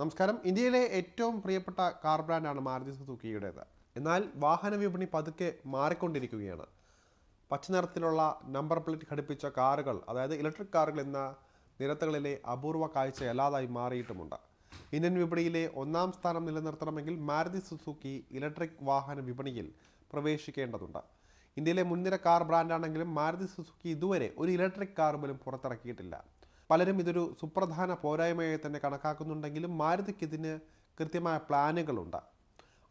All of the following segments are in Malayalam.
നമസ്കാരം. ഇന്ത്യയിലെ ഏറ്റവും പ്രിയപ്പെട്ട കാർ ബ്രാൻഡാണ് മാരുതി സുസുക്കിയുടേത്. എന്നാൽ വാഹന വിപണി പതുക്കെ മാറിക്കൊണ്ടിരിക്കുകയാണ്. പച്ച നിറത്തിലുള്ള നമ്പർ പ്ലേറ്റ് ഘടിപ്പിച്ച കാറുകൾ അതായത് ഇലക്ട്രിക് കാറുകൾ എന്ന നിരത്തുകളിലെ അപൂർവ കാഴ്ച അല്ലാതായി മാറിയിട്ടുമുണ്ട്. ഇന്ത്യൻ വിപണിയിലെ ഒന്നാം സ്ഥാനം നിലനിർത്തണമെങ്കിൽ മാരുതി സുസുക്കി ഇലക്ട്രിക് വാഹന വിപണിയിൽ പ്രവേശിക്കേണ്ടതുണ്ട്. ഇന്ത്യയിലെ മുൻനിര കാർ ബ്രാൻഡാണെങ്കിലും മാരുതി സുസുക്കി ഇതുവരെ ഒരു ഇലക്ട്രിക് കാർ പോലും പുറത്തിറക്കിയിട്ടില്ല. പലരും ഇതൊരു സുപ്രധാന പോരായ്മയായി തന്നെ കണക്കാക്കുന്നുണ്ടെങ്കിലും മാരുതിക്ക് ഇതിന് കൃത്യമായ പ്ലാനുകളുണ്ട്.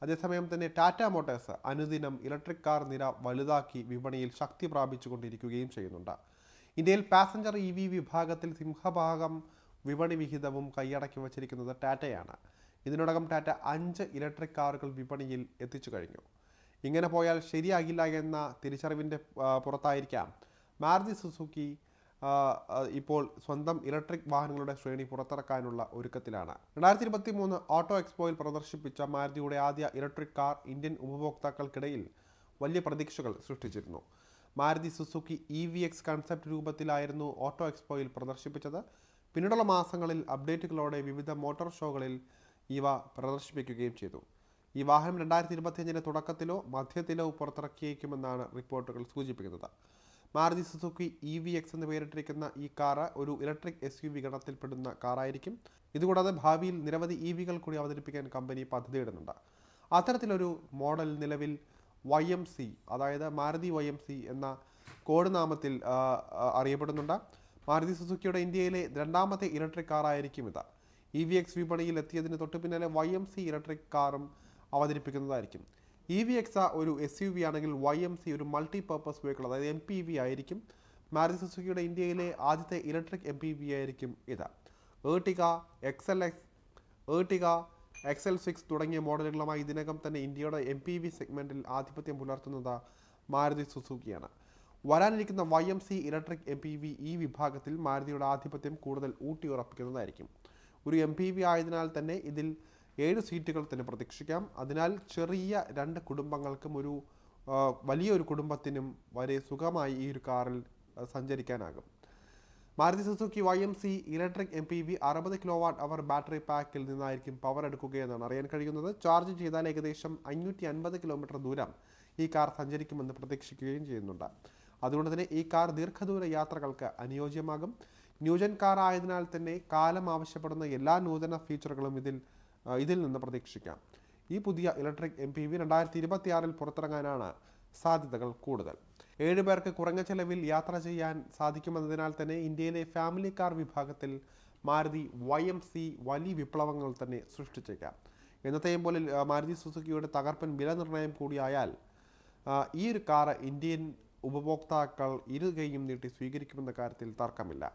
അതേസമയം തന്നെ ടാറ്റ മോട്ടേഴ്സ് അനുദിനം ഇലക്ട്രിക് കാർ നിര വലുതാക്കി വിപണിയിൽ ശക്തി പ്രാപിച്ചുകൊണ്ടിരിക്കുകയും ചെയ്യുന്നുണ്ട്. ഇന്ത്യയിൽ പാസഞ്ചർ ഇ വി വിഭാഗത്തിൽ സിംഹഭാഗം വിപണി വിഹിതവും കൈയടക്കി വച്ചിരിക്കുന്നത് ടാറ്റയാണ്. ഇതിനോടകം ടാറ്റ അഞ്ച് ഇലക്ട്രിക് കാറുകൾ വിപണിയിൽ എത്തിച്ചു കഴിഞ്ഞു. ഇങ്ങനെ പോയാൽ ശരിയാകില്ല എന്ന തിരിച്ചറിവിന്റെ പുറത്തായിരിക്കാം. മാരുതി സുസുക്കി ഇപ്പോൾ സ്വന്തം ഇലക്ട്രിക് വാഹനങ്ങളുടെ ശ്രേണി പുറത്തിറക്കാനുള്ള ഒരുക്കത്തിലാണ്. രണ്ടായിരത്തി ഇരുപത്തി മൂന്ന് ഓട്ടോ എക്സ്പോയിൽ പ്രദർശിപ്പിച്ച മാരുതിയുടെ ആദ്യ ഇലക്ട്രിക് കാർ ഇന്ത്യൻ ഉപഭോക്താക്കൾക്കിടയിൽ വലിയ പ്രതീക്ഷകൾ സൃഷ്ടിച്ചിരുന്നു. Maruti Suzuki E V X concept രൂപത്തിലായിരുന്നു auto എക്സ്പോയിൽ പ്രദർശിപ്പിച്ചത്. പിന്നീടുള്ള മാസങ്ങളിൽ അപ്ഡേറ്റുകളോടെ വിവിധ മോട്ടോർ ഷോകളിൽ ഇവ പ്രദർശിപ്പിക്കുകയും ചെയ്തു. ഈ വാഹനം രണ്ടായിരത്തി ഇരുപത്തിയഞ്ചിന്റെ തുടക്കത്തിലോ മധ്യത്തിലോ പുറത്തിറക്കിയേക്കുമെന്നാണ് റിപ്പോർട്ടുകൾ സൂചിപ്പിക്കുന്നത്. Maruti Suzuki E V X എന്ന് പേരിട്ടിരിക്കുന്ന ഈ കാറ് ഒരു ഇലക്ട്രിക് എസ് യു വി ഗണത്തിൽപ്പെടുന്ന കാറായിരിക്കും. ഇതുകൂടാതെ ഭാവിയിൽ നിരവധി ഇ വികൾ കൂടി അവതരിപ്പിക്കാൻ കമ്പനി പദ്ധതിയിടുന്നുണ്ട്. അത്തരത്തിലൊരു മോഡൽ നിലവിൽ വൈ എം സി അതായത് മാരുതി വൈ എം സി എന്ന കോഡ് നാമത്തിൽ അറിയപ്പെടുന്നുണ്ട്. മാരുതി സുസുക്കിയുടെ ഇന്ത്യയിലെ രണ്ടാമത്തെ ഇലക്ട്രിക് കാറായിരിക്കും ഇത്. ഇ വി എക്സ് വിപണിയിൽ എത്തിയതിന് തൊട്ട് പിന്നാലെ വൈ എം സി ഇലക്ട്രിക് കാറും അവതരിപ്പിക്കുന്നതായിരിക്കും. ഇ വി എക്സ ഒരു എസ് യു വി ആണെങ്കിൽ വൈ എം സി ഒരു മൾട്ടി പർപ്പസ് വെഹിക്കിൾ അതായത് എം പി വി ആയിരിക്കും. മാരുതി സുസുക്കിയുടെ ഇന്ത്യയിലെ ആദ്യത്തെ ഇലക്ട്രിക് എം പി വി ആയിരിക്കും ഇത്. Ertiga XL X Ertiga XL six തുടങ്ങിയ മോഡലുകളുമായി ഇതിനകം തന്നെ ഇന്ത്യയുടെ എം പി വി സെഗ്മെന്റിൽ ആധിപത്യം പുലർത്തുന്നത് മാരുതി സുസുക്കിയാണ്. വരാനിരിക്കുന്ന Y M C electric M P V ഈ വിഭാഗത്തിൽ മാരുതിയുടെ ആധിപത്യം കൂടുതൽ ഊട്ടിയുറപ്പിക്കുന്നതായിരിക്കും. ഒരു എം പി വി ആയതിനാൽ തന്നെ ഇതിൽ ഏഴ് സീറ്റുകൾ തന്നെ പ്രതീക്ഷിക്കാം. അതിനാൽ ചെറിയ രണ്ട് കുടുംബങ്ങൾക്കും ഒരു വലിയൊരു കുടുംബത്തിനും വരെ സുഖമായി ഈ ഒരു കാറിൽ സഞ്ചരിക്കാനാകും. Maruti Suzuki Y M C electric M P V അറുപത് കിലോ വാട്ട് അവർ ബാറ്ററി പാക്കിൽ നിന്നായിരിക്കും പവർ എടുക്കുകയെന്നാണ് അറിയാൻ കഴിയുന്നത്. ചാർജ് ചെയ്താൽ ഏകദേശം അഞ്ഞൂറ്റി അൻപത് കിലോമീറ്റർ ദൂരം ഈ കാർ സഞ്ചരിക്കുമെന്ന് പ്രതീക്ഷിക്കുകയും ചെയ്യുന്നുണ്ട്. അതുകൊണ്ട് തന്നെ ഈ കാർ ദീർഘദൂര യാത്രകൾക്ക് അനുയോജ്യമാകും. ന്യൂജൻ കാർ ആയതിനാൽ തന്നെ കാലം ആവശ്യപ്പെടുന്ന എല്ലാ നൂതന ഫീച്ചറുകളും ഇതിൽ ഇതിൽ നിന്ന് പ്രതീക്ഷിക്കാം. ഈ പുതിയ ഇലക്ട്രിക് എം പി വി രണ്ടായിരത്തി ഇരുപത്തിയാറിൽ പുറത്തിറങ്ങാനാണ് സാധ്യതകൾ കൂടുതൽ. ഏഴ് പേർക്ക് കുറഞ്ഞ ചെലവിൽ യാത്ര ചെയ്യാൻ സാധിക്കുമെന്നതിനാൽ തന്നെ ഇന്ത്യയിലെ ഫാമിലി കാർ വിഭാഗത്തിൽ മാരുതി വൈ എം സി വലിയ വിപ്ലവങ്ങൾ തന്നെ സൃഷ്ടിച്ചേക്കാം. എന്നത്തെയും പോലെ മാരുതി സുസുക്കിയുടെ തകർപ്പൻ വില നിർണയം കൂടിയായാൽ ഈ ഒരു കാർ ഇന്ത്യൻ ഉപഭോക്താക്കൾ ഇരുകയും നീട്ടി സ്വീകരിക്കുമെന്ന കാര്യത്തിൽ തർക്കമില്ല.